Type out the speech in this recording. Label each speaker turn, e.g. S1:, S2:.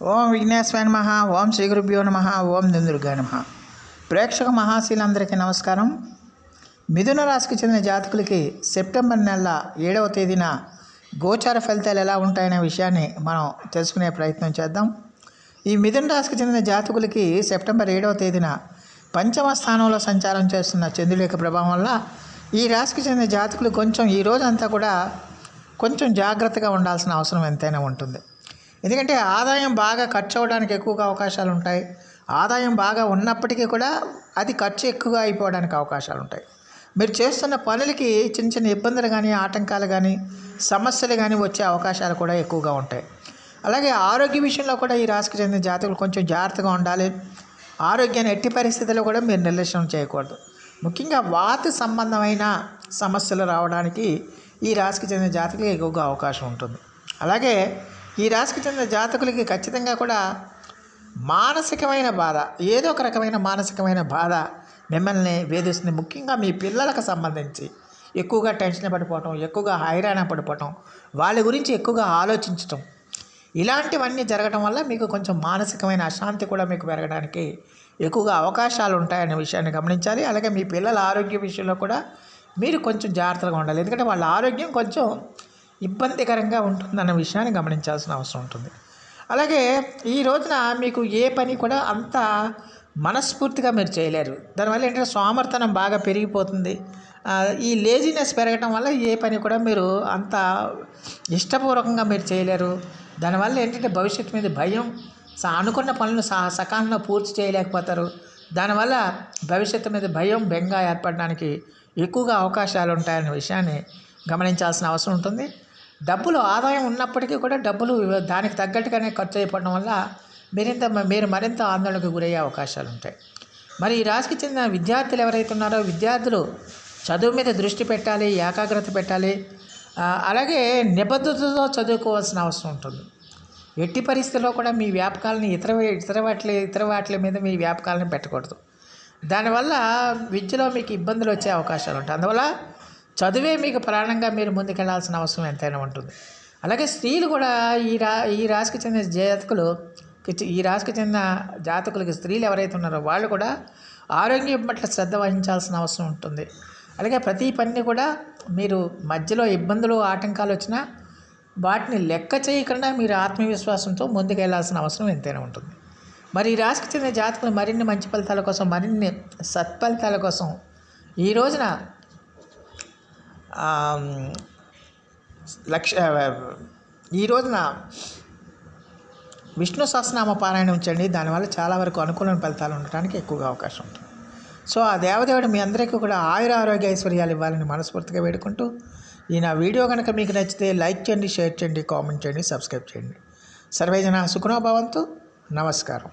S1: ఓం విఘ్నేశ్వర నమ ఓం శ్రీ గురుభ్యో నమ ఓం దుందుర్గా నమ. ప్రేక్షక మహాశీలందరికీ నమస్కారం. మిథున రాశికి చెందిన జాతకులకి సెప్టెంబర్ నెల ఏడవ తేదీన గోచార ఫలితాలు ఎలా ఉంటాయనే విషయాన్ని మనం తెలుసుకునే ప్రయత్నం చేద్దాం. ఈ మిథున రాశికి చెందిన జాతకులకి సెప్టెంబర్ ఏడవ తేదీన పంచమ స్థానంలో సంచారం చేస్తున్న చంద్రుడి యొక్క ప్రభావం వల్ల ఈ రాశికి చెందిన జాతకులు కొంచెం ఈ రోజంతా కూడా కొంచెం జాగ్రత్తగా ఉండాల్సిన అవసరం ఎంతైనా ఉంటుంది. ఎందుకంటే ఆదాయం బాగా ఖర్చు అవ్వడానికి ఎక్కువగా అవకాశాలు ఉంటాయి ఆదాయం బాగా ఉన్నప్పటికీ కూడా అది ఖర్చు ఎక్కువగా అయిపోవడానికి అవకాశాలు ఉంటాయి మీరు చేస్తున్న పనులకి చిన్న చిన్న ఇబ్బందులు కానీ ఆటంకాలు కానీ సమస్యలు కానీ వచ్చే అవకాశాలు కూడా ఎక్కువగా ఉంటాయి. అలాగే ఆరోగ్య విషయంలో కూడా ఈ రాశికి చెందిన జాతకులు కొంచెం జాగ్రత్తగా ఉండాలి. ఆరోగ్యాన్ని ఎట్టి పరిస్థితుల్లో కూడా మీరు నిర్లక్ష్యం చేయకూడదు. ముఖ్యంగా వాత సంబంధమైన సమస్యలు రావడానికి ఈ రాశికి చెందిన జాతకులు ఎక్కువగా అవకాశం ఉంటుంది. అలాగే ఈ రాశికి చెందిన జాతకులకి ఖచ్చితంగా కూడా మానసికమైన బాధ ఏదో ఒక రకమైన మానసికమైన బాధ మిమ్మల్ని వేధిస్తుంది. ముఖ్యంగా మీ పిల్లలకు సంబంధించి ఎక్కువగా టెన్షన్ పడిపోవటం ఎక్కువగా హైరాణ పడిపోవటం వాళ్ళ గురించి ఎక్కువగా ఆలోచించటం ఇలాంటివన్నీ జరగడం వల్ల మీకు కొంచెం మానసికమైన అశాంతి కూడా మీకు పెరగడానికి ఎక్కువగా అవకాశాలు ఉంటాయనే విషయాన్ని గమనించాలి. అలాగే మీ పిల్లల ఆరోగ్య విషయంలో కూడా మీరు కొంచెం జాగ్రత్తగా ఉండాలి. ఎందుకంటే వాళ్ళ ఆరోగ్యం కొంచెం ఇబ్బందికరంగా ఉంటుందన్న విషయాన్ని గమనించాల్సిన అవసరం ఉంటుంది. అలాగే ఈ రోజున మీకు ఏ పని కూడా అంత మనస్ఫూర్తిగా మీరు చేయలేరు. దానివల్ల ఏంటంటే సోమర్తనం బాగా పెరిగిపోతుంది. ఈ లేజినెస్ పెరగడం వల్ల ఏ పని కూడా మీరు అంత ఇష్టపూర్వకంగా మీరు చేయలేరు. దానివల్ల ఏంటంటే భవిష్యత్తు మీద భయం. సా అనుకున్న పనులు సహ సకాలంలో పూర్తి చేయలేకపోతారు. దానివల్ల భవిష్యత్తు మీద భయం బెంగ ఏర్పడడానికి ఎక్కువగా అవకాశాలు ఉంటాయనే విషయాన్ని గమనించాల్సిన అవసరం ఉంటుంది. డబ్బులు ఆదాయం ఉన్నప్పటికీ కూడా డబ్బులు దానికి తగ్గట్టుగానే ఖర్చు అయిపోవడం వల్ల మీరింత మీరు మరింత ఆందోళనకు గురయ్యే అవకాశాలు ఉంటాయి. మరి ఈ రాశికి చెందిన విద్యార్థులు ఎవరైతే ఉన్నారో విద్యార్థులు చదువు మీద దృష్టి పెట్టాలి ఏకాగ్రత పెట్టాలి అలాగే నిబద్ధతతో చదువుకోవాల్సిన అవసరం ఉంటుంది. ఎట్టి పరిస్థితుల్లో కూడా మీ వ్యాపకాలని ఇతర ఇతర వాటి ఇతర వాటి మీద మీ వ్యాపకాలను పెట్టకూడదు. దానివల్ల విద్యలో మీకు ఇబ్బందులు వచ్చే అవకాశాలు ఉంటాయి. అందువల్ల చదువే మీకు ప్రాణంగా మీరు ముందుకెళ్ళాల్సిన అవసరం ఎంతైనా ఉంటుంది. అలాగే స్త్రీలు కూడా ఈ రా ఈ రాశికి చెందిన జాతకులు ఈ రాశికి చెందిన జాతకులకి స్త్రీలు ఎవరైతే ఉన్నారో వాళ్ళు కూడా ఆరోగ్యం పట్ల శ్రద్ధ వహించాల్సిన అవసరం ఉంటుంది. అలాగే ప్రతి పనిని కూడా మీరు మధ్యలో ఇబ్బందులు ఆటంకాలు వచ్చినా వాటిని లెక్క చేయకుండా మీరు ఆత్మవిశ్వాసంతో ముందుకు వెళ్ళాల్సిన అవసరం ఎంతైనా ఉంటుంది. మరి ఈ రాశికి చెందిన జాతకులు మరిన్ని మంచి ఫలితాల కోసం మరిన్ని సత్ఫలితాల కోసం ఈ రోజున లక్ష ఈ రోజున విష్ణు సహస్రనామ పారాయణ ఉంచండి దానివల్ల చాలా వరకు అనుకూలమైన ఫలితాలు ఉండటానికి ఎక్కువగా అవకాశం ఉంటుంది. సో ఆ దేవదేవుడు మీ అందరికీ కూడా ఆయుర ఆరోగ్య ఐశ్వర్యాలు ఇవ్వాలని మనస్ఫూర్తిగా వేడుకుంటూ ఈ నా వీడియో కనుక మీకు నచ్చితే లైక్ చేయండి షేర్ చేయండి కామెంట్ చేయండి సబ్స్క్రైబ్ చేయండి. సర్వేజన సుఖనోభవంతు నమస్కారం.